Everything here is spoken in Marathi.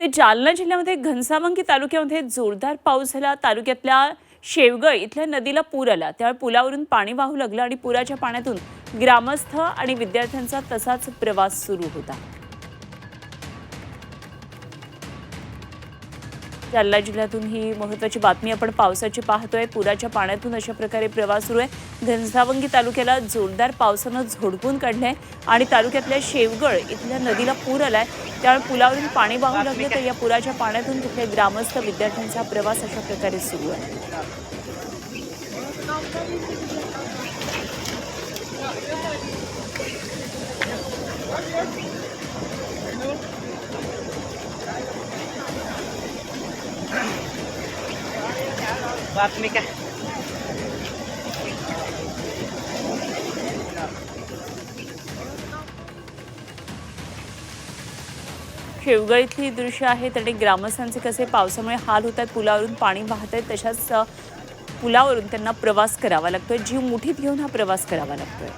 ते जालना जिल्ह्यामध्ये घनसावंगी तालुक्यामध्ये जोरदार पाऊस झाला. तालुक्यातल्या शेवगळ इथल्या नदीला पूर आला. त्यावेळी पुलावरून पाणी वाहू लागलं आणि पुराच्या पाण्यातून ग्रामस्थ आणि विद्यार्थ्यांचा तसाच प्रवास सुरू होता. जालना जिल्ह्यातून ही महत्वाची बातमी आपण पावसाची पाहतोय. पुराच्या पाण्यातून अशा प्रकारे प्रवास सुरू आहे. घनसावंगी तालुक्याला जोरदार पावसानं झोडपून काढलंय आणि तालुक्यातल्या शेवगळ इथल्या नदीला पूर आलाय. त्यामुळे पुलावरून पाणी वाहू लागलं तर या पुराच्या पाण्यातून तिथले ग्रामस्थ विद्यार्थ्यांचा प्रवास अशा प्रकारे सुरू आहे. बातमी काय? शेवगळ इथली ही दृश्य आहेत आणि ग्रामस्थांचे कसे पावसामुळे हाल होत आहेत पुलावरून पाणी वाहत आहेत तशाच पुलावरून त्यांना प्रवास करावा लागतोय. जीव मुठीत घेऊन हा प्रवास करावा लागतोय.